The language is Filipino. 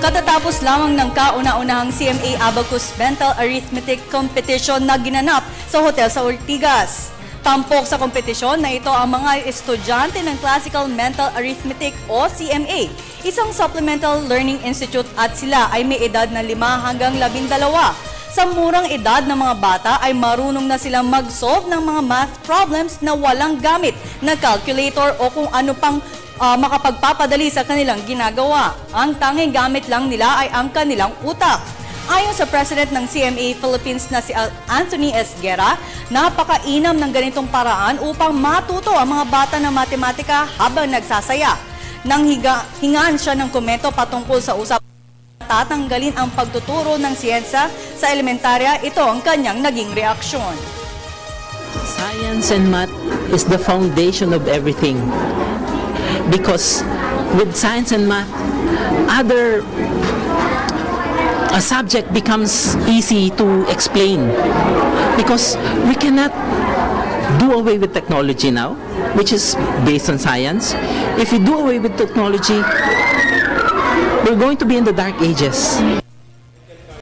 Katatapos lamang ng kauna-unahang CMA Abacus Mental Arithmetic Competition na ginanap sa hotel sa Ortigas. Tampok sa kompetisyon na ito ang mga estudyante ng Classical Mental Arithmetic o CMA, isang supplemental learning institute at sila ay may edad na 5 hanggang 12. Sa murang edad ng mga bata ay marunong na silang mag-solve ng mga math problems na walang gamit na calculator o kung ano pang ah, makapagpapadali sa kanilang ginagawa. Ang tanging gamit lang nila ay ang kanilang utak. Ayon sa President ng CMA Philippines na si Anthony S. Guerra, napakainam ng ganitong paraan upang matuto ang mga bata ng matematika habang nagsasaya. Nang higa, hingaan siya ng komento patungkol sa usap tatanggalin ang pagtuturo ng siyensya sa elementarya, ito ang kanyang naging reaksyon. Science and math is the foundation of everything. Because with science and math, other a subject becomes easy to explain. Because we cannot do away with technology now, which is based on science. If we do away with technology, we're going to be in the dark ages.